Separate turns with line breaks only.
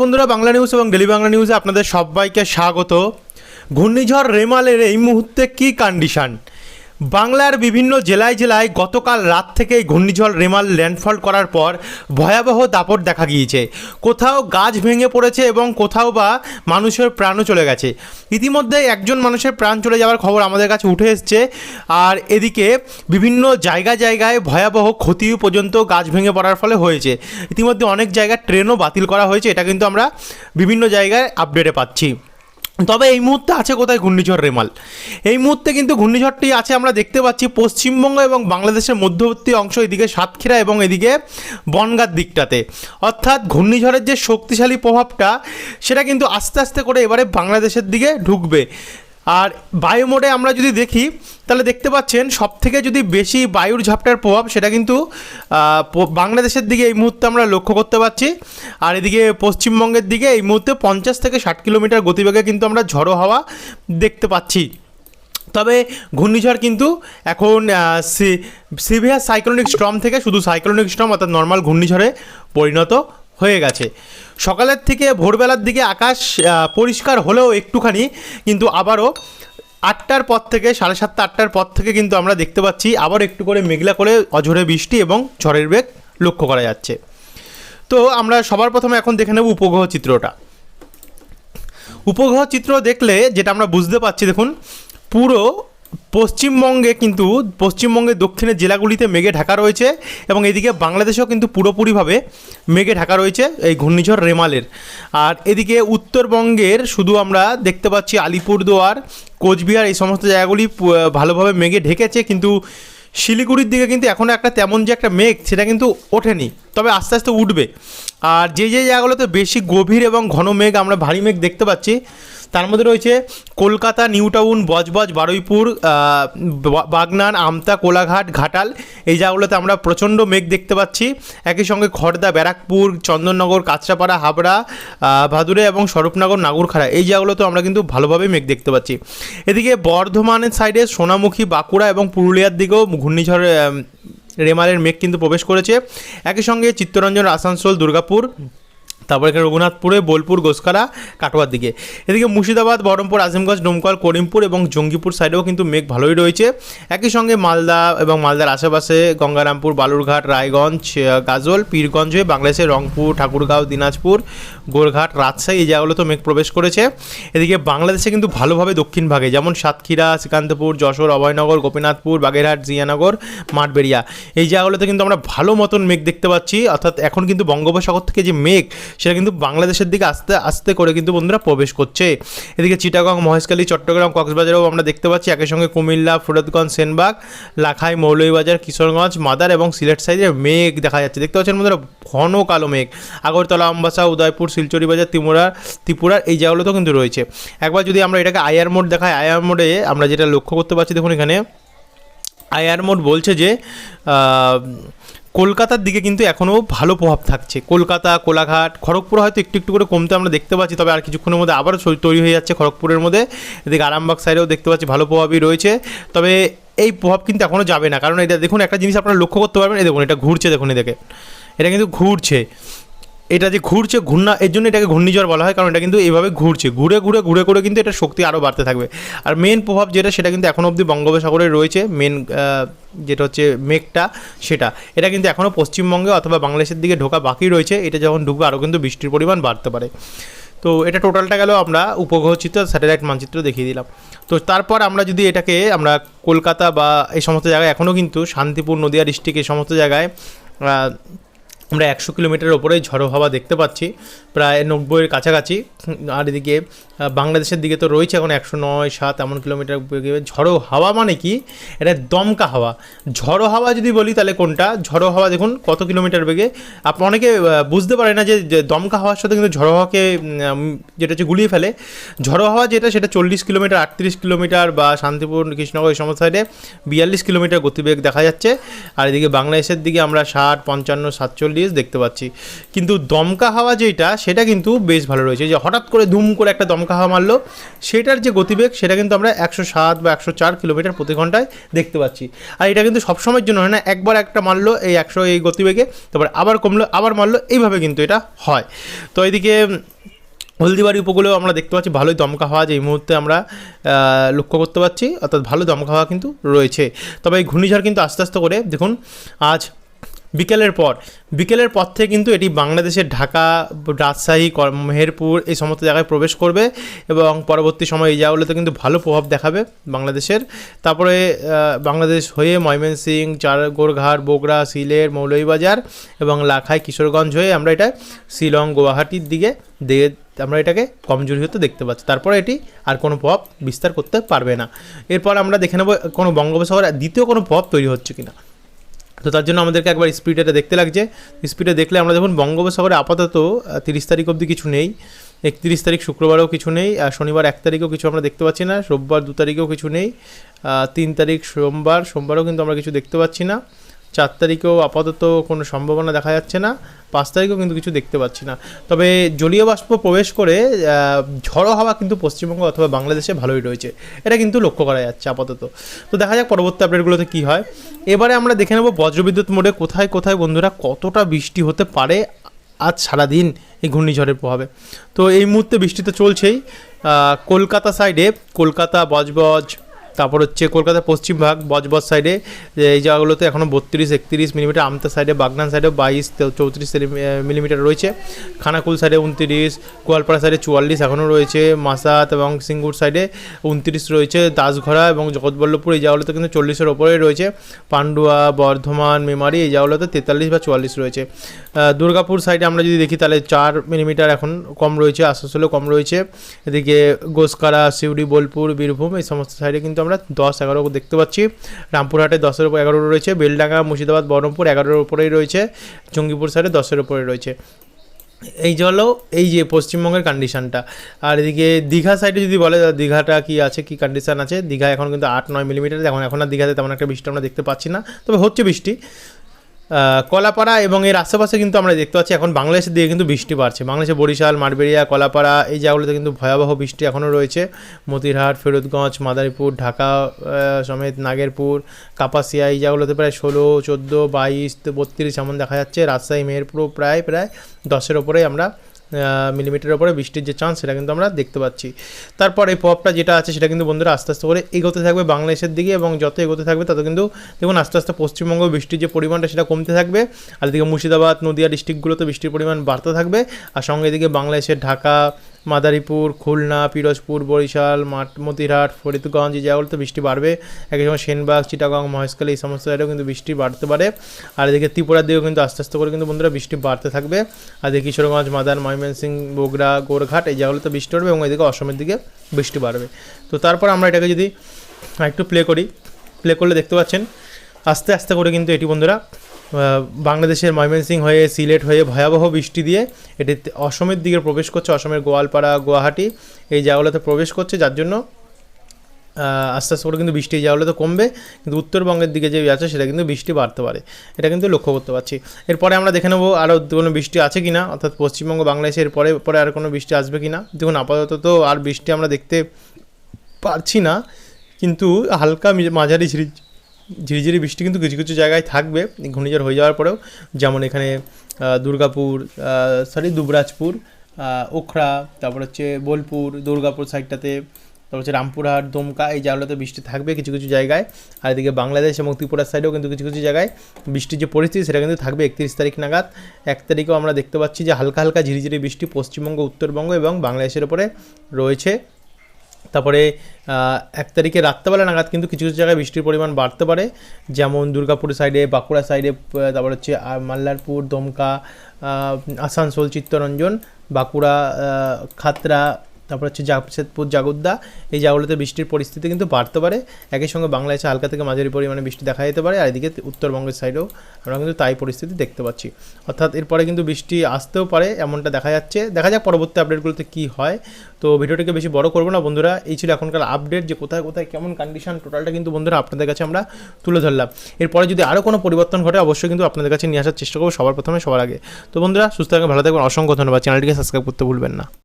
বন্ধুরা, বাংলা নিউজ এবং ডেলি বাংলা নিউজে আপনাদের সবাইকে স্বাগত। ঘূর্ণিঝড় রেমালের এই মুহূর্তে কি কন্ডিশন বাংলার বিভিন্ন জেলায় জেলায় গতকাল রাত থেকে এই ঘূর্ণিঝড় রেমাল ল্যান্ডফল করার পর ভয়াবহ দাপট দেখা গিয়েছে। কোথাও গাছ ভেঙে পড়েছে এবং কোথাও বা মানুষের প্রাণও চলে গেছে। ইতিমধ্যে একজন মানুষের প্রাণ চলে যাওয়ার খবর আমাদের কাছে উঠে এসছে। আর এদিকে বিভিন্ন জায়গা জায়গায় ভয়াবহ ক্ষতি পর্যন্ত গাছ ভেঙে পড়ার ফলে হয়েছে। ইতিমধ্যে অনেক জায়গায় ট্রেনও বাতিল করা হয়েছে। এটা কিন্তু আমরা বিভিন্ন জায়গায় আপডেটে পাচ্ছি। তবে এই মুহূর্তে আছে কোথায় ঘূর্ণিঝড় রেমাল? এই মুহূর্তে কিন্তু ঘূর্ণিঝড়টি আছে আমরা দেখতে পাচ্ছি পশ্চিমবঙ্গ এবং বাংলাদেশের মধ্যবর্তী অংশ, এদিকে সাতক্ষীরা এবং এদিকে বনগার দিকটাতে। অর্থাৎ ঘূর্ণিঝড়ের যে শক্তিশালী প্রভাবটা, সেটা কিন্তু আস্তে আস্তে করে এবারে বাংলাদেশের দিকে ঢুকবে। আর বায়ু মোডে আমরা যদি দেখি, তাহলে দেখতে পাচ্ছেন সব থেকে যদি বেশি বায়ুর ঝাপটার প্রভাব, সেটা কিন্তু বাংলাদেশের দিকে এই মুহূর্তে আমরা লক্ষ্য করতে পারছি আর এদিকে পশ্চিমবঙ্গের দিকে এই মুহূর্তে পঞ্চাশ থেকে ষাট কিলোমিটার গতিবেগে কিন্তু আমরা ঝড়ো হাওয়া দেখতে পাচ্ছি। তবে ঘূর্ণিঝড় কিন্তু এখন সিভিয়ার সাইক্লোনিক স্টর্ম থেকে শুধু সাইক্লোনিক স্টর্ম, অর্থাৎ নর্মাল ঘূর্ণিঝড়ে পরিণত হয়ে গেছে। সকালের থেকে ভোরবেলার দিকে আকাশ পরিষ্কার হলেও একটুখানি, কিন্তু আবারও আটটার পর থেকে, সাড়ে সাতটা, আটটার পর থেকে কিন্তু আমরা দেখতে পাচ্ছি, আবার একটু করে মেঘলা করে অঝরে বৃষ্টি এবং ঝড়ের বেগ লক্ষ্য করা যাচ্ছে। তো আমরা সবার প্রথমে এখন দেখে নেব উপগ্রহ চিত্রটা। উপগ্রহ চিত্র দেখলে যেটা আমরা বুঝতে পারছি, দেখুন, পুরো পশ্চিমবঙ্গে কিন্তু, পশ্চিমবঙ্গের দক্ষিণের জেলাগুলিতে মেঘে ঢাকা রয়েছে এবং এদিকে বাংলাদেশেও কিন্তু পুরোপুরিভাবে মেঘে ঢাকা রয়েছে এই ঘূর্ণিঝড় রেমালের। আর এদিকে উত্তরবঙ্গের শুধু আমরা দেখতে পাচ্ছি আলিপুরদুয়ার, কোচবিহার এই সমস্ত জায়গাগুলি ভালোভাবে মেঘে ঢেকেছে কিন্তু শিলিগুড়ির দিকে কিন্তু এখনও একটা তেমন যে একটা মেঘ সেটা কিন্তু ওঠেনি, তবে আস্তে আস্তে উঠবে। আর যে যে জায়গাগুলোতে বেশি গভীর এবং ঘন মেঘ আমরা ভারী মেঘ দেখতে পাচ্ছি তার মধ্যে রয়েছে কলকাতা, নিউ টাউন, বজবজ, বারুইপুর বাগনান, আমতা, কোলাঘাট, ঘাটাল। এই জায়গাগুলোতে আমরা প্রচণ্ড মেঘ দেখতে পাচ্ছি। একই সঙ্গে খড়দা ব্যারাকপুর, চন্দননগর, কাঁচরাপাড়া, হাবড়া ভাদুরে এবং স্বরূপনগর, নাগরখাড়া। এই জায়গাগুলোতেও আমরা কিন্তু ভালোভাবে মেঘ দেখতে পাচ্ছি। এদিকে বর্ধমানের সাইডে সোনামুখী, বাঁকুড়া এবং পুরুলিয়ার দিকেও ঘূর্ণিঝড় রেমালের মেঘ কিন্তু প্রবেশ করেছে। একই সঙ্গে চিত্তরঞ্জন, আসানসোল, দুর্গাপুর তারপর এখানে রঘুনাথপুরে, বোলপুর গোসকারা কাটোয়ার দিকে। এদিকে মুর্শিদাবাদ, বহরমপুর, আজিমগঞ্জ, ডোমকল, করিমপুর এবং জঙ্গিপুর সাইডেও কিন্তু মেঘ ভালোই রয়েছে। একই সঙ্গে মালদা এবং মালদার আশেপাশে গঙ্গারামপুর, বালুরঘাট, রায়গঞ্জ গাজল, পীরগঞ্জ হয়ে বাংলাদেশের রংপুর, ঠাকুরগাঁও, দিনাজপুর, গোরঘাট, রাজশাহী এই জায়গাগুলোতেও মেঘ প্রবেশ করেছে। এদিকে বাংলাদেশে কিন্তু ভালোভাবে দক্ষিণ ভাগে, যেমন সাতক্ষীরা, শ্রীকান্তপুর, যশোর, অভয়নগর, গোপীনাথপুর, বাগেরহাট, জিয়ানগর, মাঠবেড়িয়া। এই জায়গাগুলোতে কিন্তু আমরা ভালো মতন মেঘ দেখতে পাচ্ছি। অর্থাৎ এখন কিন্তু বঙ্গোপসাগর থেকে যে মেঘ সেটা কিন্তু বাংলাদেশের দিকে আস্তে আস্তে করে কিন্তু বন্ধুরা প্রবেশ করছে। এদিকে চিটাগং, মহেশখালী, চট্টগ্রাম, কক্সবাজারেও আমরা দেখতে পাচ্ছি। একই সঙ্গে কুমিল্লা ফুরতগঞ্জ সেনবাগ, লাখাই, মৌলভীবাজার, কিশোরগঞ্জ, মাদার এবং সিলেট সাইডে মেঘ দেখা যাচ্ছে। দেখতে পাচ্ছেন বন্ধুরা, ঘন কালো মেঘ। আগরতলা আমবাসা উদয়পুর, শিলচরি বাজার ত্রিপুরা ত্রিপুরার এই জায়গাগুলোতেও কিন্তু রয়েছে। একবার যদি আমরা এটাকে আইআর মোড দেখাই আইআর মোডে আমরা যেটা লক্ষ্য করতে পারছি দেখুন এখানে আইআর মোড বলছে যে কলকাতার দিকে কিন্তু এখনও ভালো প্রভাব থাকছে। কলকাতা, কোলাঘাট, খড়গপুর হয়তো একটু একটু করে কমতে আমরা দেখতে পাচ্ছি, তবে আর কিছুক্ষণের মধ্যে আবারও তৈরি হয়ে যাচ্ছে খড়গপুরের মধ্যে। এদিকে আরামবাগ সাইডেও দেখতে পাচ্ছি ভালো প্রভাবই রয়েছে। তবে এই প্রভাব কিন্তু এখনও যাবে না, কারণ এটা দেখুন একটা জিনিস আপনারা লক্ষ্য করতে পারবেন, এই দেখুন এটা ঘুরছে, দেখুন এদিকে। এটা কিন্তু ঘুরছে। এটা যে ঘুরছে, ঘূর্ণা, এর জন্য এটাকে ঘূর্ণিঝড় বলা হয়, কারণ এটা কিন্তু এইভাবে ঘুরছে। ঘুরে ঘুরে ঘুরে ঘুরে কিন্তু এটা শক্তি আরও বাড়তে থাকবে। আর মেন প্রভাব যেটা, সেটা কিন্তু এখনও অবধি বঙ্গোপসাগরে রয়েছে। মেন যেটা হচ্ছে মেঘটা, সেটা। এটা কিন্তু এখনও পশ্চিমবঙ্গে অথবা বাংলাদেশের দিকে ঢোকা বাকি রয়েছে। এটা যখন ঢুকবে আরও কিন্তু বৃষ্টির পরিমাণ বাড়তে পারে। তো এটা টোটালটা গেল আমরা উপগ্রহ চিত্র স্যাটেলাইট মানচিত্র দেখিয়ে দিলাম। তো তারপর আমরা যদি এটাকে আমরা কলকাতা বা এই সমস্ত জায়গায় এখনও কিন্তু শান্তিপুর, নদিয়া ডিস্ট্রিক্ট এই সমস্ত জায়গায় আমরা একশো কিলোমিটারের ওপরে ঝড়ো হাওয়া দেখতে পাচ্ছি, প্রায় নব্বইয়ের কাছাকাছি। আর এদিকে বাংলাদেশের দিকে তো রয়েছে এখন একশো নয়, সাত এমন কিলোমিটার ঝড়ো হাওয়া মানে কি? এটা দমকা হাওয়া। ঝড়ো হাওয়া যদি বলি তাহলে কোনটা? ঝড়ো হাওয়া দেখুন কত কিলোমিটার বেগে। আপনি অনেকে বুঝতে পারে না যে দমকা হাওয়ার সাথে কিন্তু ঝড়ো হাওয়াকে যেটা হচ্ছে গুলিয়ে ফেলে। ঝড়ো হাওয়া যেটা, সেটা চল্লিশ কিলোমিটার, আটত্রিশ কিলোমিটার বা শান্তিপুর কৃষ্ণনগর এই সমস্ত সাইডে বিয়াল্লিশ কিলোমিটার গতিবেগ দেখা যাচ্ছে। আর এদিকে বাংলাদেশের দিকে আমরা ষাট, পঞ্চান্ন, সাতচল্লিশ ব্রিজ দেখতে পাচ্ছি। কিন্তু দমকা হাওয়া যেটা, সেটা কিন্তু বেশ ভালো রয়েছে। যে হঠাৎ করে ধুম করে একটা দমকা হাওয়া মারলো, সেটার যে গতিবেগ, সেটা কিন্তু আমরা একশো সাত বা একশো চার কিলোমিটার প্রতি ঘন্টায় দেখতে পাচ্ছি। আর এটা কিন্তু সবসময়ের জন্য হয় না, একবার একটা মারলো, এই একশো, এই গতিবেগে, তারপরে আবার কমলো, আবার মারলো, এইভাবে কিন্তু এটা হয়। তো এইদিকে হলদিবাড়ি উপকূলেও আমরা দেখতে পাচ্ছি ভালোই দমকা হাওয়া যে এই মুহূর্তে আমরা লক্ষ্য করতে পারছি অর্থাৎ ভালো দমকা হাওয়া কিন্তু রয়েছে। তবে এই ঘূর্ণিঝড় কিন্তু আস্তে আস্তে করে, দেখুন, আজ বিকেলের পর। বিকেলের পর থেকে কিন্তু এটি বাংলাদেশের ঢাকা, রাজশাহী মেহেরপুর এই সমস্ত জায়গায় প্রবেশ করবে এবং পরবর্তী সময় এই জায়গাগুলোতে কিন্তু ভালো প্রভাব দেখাবে বাংলাদেশের। তারপরে বাংলাদেশ হয়ে ময়মনসিং চার, গোরঘাট, বগুড়া, সিলেট, মৌলভীবাজার এবং লাখাই, কিশোরগঞ্জ হয়ে আমরা এটা শিলং, গুয়াহাটির দিকে দিয়ে আমরা এটাকে কমজোরি হতে দেখতে পাচ্ছি। তারপরে এটি আর কোনো প্রভাব বিস্তার করতে পারবে না। এরপর আমরা দেখে নেব কোনো বঙ্গোপসাগরে দ্বিতীয় কোনো প্রভাব তৈরি হচ্ছে কিনা। তো তার জন্য আমাদেরকে একবার স্পিড এটা দেখতে লাগছে। স্পিডে দেখলে আমরা দেখুন বঙ্গোপসাগরে আপাতত তিরিশ তারিখ অবধি কিছু নেই। একত্রিশ তারিখ শুক্রবারেও কিছু নেই, আর শনিবার এক তারিখেও কিছু আমরা দেখতে পাচ্ছি না, রোববার দু তারিখেও কিছু নেই তিন তারিখ সোমবার, সোমবারও কিন্তু আমরা কিছু দেখতে পাচ্ছি না। চার তারিখেও আপাতত কোনো সম্ভাবনা দেখা যাচ্ছে না, পাঁচ তারিখেও কিন্তু কিছু দেখতে পাচ্ছি না। তবে জলীয় বাষ্প প্রবেশ করে ঝড়ো হাওয়া কিন্তু পশ্চিমবঙ্গ অথবা বাংলাদেশে ভালোই রয়েছে। এটা কিন্তু লক্ষ্য করা যাচ্ছে আপাতত। তো দেখা যাক পরবর্তী আপডেটগুলোতে কী হয়। এবারে আমরা দেখে নেব বজ্রবিদ্যুৎ মোডে কোথায় কোথায় বন্ধুরা কতটা বৃষ্টি হতে পারে আজ সারাদিন এই ঘূর্ণিঝড়ের প্রভাবে। তো এই মুহূর্তে বৃষ্টি তো চলছেই। কলকাতা সাইডে কলকাতা, বজবজ তারপর হচ্ছে কলকাতা পশ্চিম ভাগ, বজবজ সাইডে এই জায়গাগুলোতে এখনও বত্রিশ, একত্রিশ মিলিমিটার আমতা সাইডে বাগনান সাইডে বাইশ চৌত্রিশ মিলিমিটার রয়েছে। খানাকুল সাইডে উনত্রিশ গোয়ালপাড়া সাইডে চুয়াল্লিশ এখনও রয়েছে। মাসাত এবং সিঙ্গুর সাইডে উনত্রিশ রয়েছে। দাসঘরা এবং জগৎবল্লভপুর এই জায়গাগুলোতে কিন্তু চল্লিশের ওপরেই রয়েছে। পান্ডুয়া, বর্ধমান, মেমারি এই জায়গাগুলোতে তেতাল্লিশ বা চুয়াল্লিশ রয়েছে। দুর্গাপুর সাইডে আমরা যদি দেখি তাহলে চার মিলিমিটার এখন কম রয়েছে, আসানসোলেও কম রয়েছে। এদিকে গোসকারা সিউড়ি, বোলপুর, বীরভূম এই সমস্ত সাইডে কিন্তু আমরা দশ এগারো দেখতে পাচ্ছি। রামপুরহাটে দশের উপর এগারো রয়েছে, বেলডাঙ্গা, মুর্শিদাবাদ, বহরমপুর এগারোর উপরেই রয়েছে, জঙ্গিপুর সাইডে দশের উপরে রয়েছে। এই যে হলো, এই যে পশ্চিমবঙ্গের কন্ডিশনটা আর এদিকে দীঘা সাইডে যদি বলে দীঘাটা কি আছে, কি কন্ডিশান আছে? দীঘা এখন কিন্তু আট নয় মিলিমিটার এখন এখন আর দীঘাতে তেমন একটা বৃষ্টি আমরা দেখতে পাচ্ছি না। তবে হচ্ছে বৃষ্টি। কলাপাড়া এবং এর আশেপাশে কিন্তু আমরা দেখতে পাচ্ছি এখন বাংলাদেশের দিকে কিন্তু বৃষ্টি বাড়ছে। বাংলাদেশে বরিশাল মারবেরিয়া কলাপাড়া এই জায়গাগুলোতে কিন্তু ভয়াবহ বৃষ্টি এখনও রয়েছে। মতিরহাট, ফেরতগঞ্জ, মাদারীপুর, ঢাকা সমেত নাগেরপুর, কাপাসিয়া এই জায়গাগুলোতে প্রায় ষোলো, চোদ্দ, বাইশ বত্রিশ এমন দেখা যাচ্ছে। রাজশাহী মেহেরপুরও প্রায় প্রায় দশের ওপরেই আমরা মিলিমিটারের ওপরে বৃষ্টির যে চান্স সেটা কিন্তু আমরা দেখতে পাচ্ছি। তারপর এই প্রভাবটা যেটা আছে, সেটা কিন্তু বন্ধুরা আস্তে আস্তে করে এগোতে থাকবে বাংলাদেশের দিকে এবং যত এগোতে থাকবে, তত কিন্তু দেখুন আস্তে আস্তে পশ্চিমবঙ্গ বৃষ্টির যে পরিমাণটা, সেটা কমতে থাকবে। আর এদিকে মুর্শিদাবাদ, নদিয়া ডিস্ট্রিক্টগুলোতে বৃষ্টির পরিমাণ বাড়তে থাকবে। আর সঙ্গে এদিকে বাংলাদেশের ঢাকা মাদারীপুর, খুলনা, পিরোজপুর, বরিশাল, মাঠ, মতিরহাট, ফরিদগঞ্জ, এই জায়গাগুলোতে বৃষ্টি বাড়বে। একই সময় সেনবাগ, চিটাগং, মহেশখালী এই সমস্ত জায়গায়ও কিন্তু বৃষ্টি বাড়তে পারে। আর এদিকে ত্রিপুরার দিকেও কিন্তু আস্তে আস্তে করে কিন্তু বন্ধুরা বৃষ্টি বাড়তে থাকবে। আর এদিকে কিশোরগঞ্জ, মাদার ময়মনসিং বগুড়া, গোরঘাট এই জায়গাগুলোতে বৃষ্টি পড়বে এবং এদিকে অসমের দিকে বৃষ্টি বাড়বে। তো তারপর আমরা এটাকে যদি একটু প্লে করি। প্লে করলে দেখতে পাচ্ছেন, আস্তে আস্তে করে কিন্তু এটি বন্ধুরা বাংলাদেশের ময়মনসিং হয়ে, সিলেট হয়ে ভয়াবহ বৃষ্টি দিয়ে এটি অসমের দিকে প্রবেশ করছে, অসমের গোয়ালপাড়া, গুয়াহাটি এই জায়গাগুলোতে প্রবেশ করছে, যার জন্য আস্তে আস্তে করে কিন্তু বৃষ্টি এই জায়গাগুলোতে কমবে, কিন্তু উত্তরবঙ্গের দিকে যে আছে সেটা কিন্তু বৃষ্টি বাড়তে পারে। এটা কিন্তু লক্ষ্য করতে পারছি। এরপরে আমরা দেখে নেব আরও কোনো বৃষ্টি আছে কি না অর্থাৎ পশ্চিমবঙ্গ বাংলাদেশের পরে পরে আর কোনো বৃষ্টি আসবে কি না দেখুন, আপাতত তো আর বৃষ্টি আমরা দেখতে পারছি না, কিন্তু হালকা মাঝারি ঝিরি ঝিরিঝিরি বৃষ্টি কিন্তু কিছু কিছু জায়গায় থাকবে, ঘূর্ণিঝড় হয়ে যাওয়ার পরেও। যেমন এখানে দুর্গাপুর সরি দুবরাজপুর ওখরা, তারপর হচ্ছে বোলপুর, দুর্গাপুর সাইডটাতে, তারপর হচ্ছে রামপুরহাট, দমকা, এই জায়গাগুলোতে বৃষ্টি থাকবে কিছু কিছু জায়গায়। আর এদিকে বাংলাদেশ এবং ত্রিপুরার সাইডেও কিন্তু কিছু কিছু জায়গায় বৃষ্টির যে পরিস্থিতি, সেটা কিন্তু থাকবে একত্রিশ তারিখ নাগাদ। এক তারিখেও আমরা দেখতে পাচ্ছি যে হালকা হালকা ঝিরিঝিরি বৃষ্টি পশ্চিমবঙ্গ, উত্তরবঙ্গ এবং বাংলাদেশের ওপরে রয়েছে। তারপরে এক তারিখে রাত্রেবেলা নাগাদ কিন্তু কিছু কিছু জায়গায় বৃষ্টির পরিমাণ বাড়তে পারে। যেমন দুর্গাপুর সাইডে বাঁকুড়া সাইডে তারপর হচ্ছে মাল্লারপুর, দমকা আসানসোল, চিত্তরঞ্জন, বাঁকুড়া খাতরা তারপর হচ্ছে জামশেদপুর, জাগুদ্দা, এই জায়গাগুলোতে বৃষ্টির পরিস্থিতি কিন্তু বাড়তে পারে। একই সঙ্গে বাংলাদেশে হালকা থেকে মাঝারি পরিমাণে বৃষ্টি দেখা যেতে পারে, আর এদিকে উত্তরবঙ্গের সাইডেও আমরা কিন্তু তাই পরিস্থিতি দেখতে পাচ্ছি। অর্থাৎ এরপরে কিন্তু বৃষ্টি আসতেও পারে, এমনটা দেখা যাচ্ছে। দেখা যাক পরবর্তী আপডেটগুলোতে কী হয়। তো ভিডিওটিকে বেশি বড় করব না, বন্ধুরা। এই ছিল এখনকার আপডেট যে কোথায় কোথায় কেমন কন্ডিশন টোটালটা কিন্তু বন্ধুরা আপনাদের কাছে আমরা তুলে ধরলাম। এরপরে যদি আরও কোনো পরিবর্তন ঘটে, অবশ্যই কিন্তু আপনাদের কাছে নিয়ে আসার চেষ্টা করব সবার প্রথমে, সবার আগে। তো বন্ধুরা, সুস্থ থাকবেন, ভালো থাকবেন। অসংখ্য ধন্যবাদ। চ্যানেলটিকে সাবস্ক্রাইব করতে ভুলবেন না।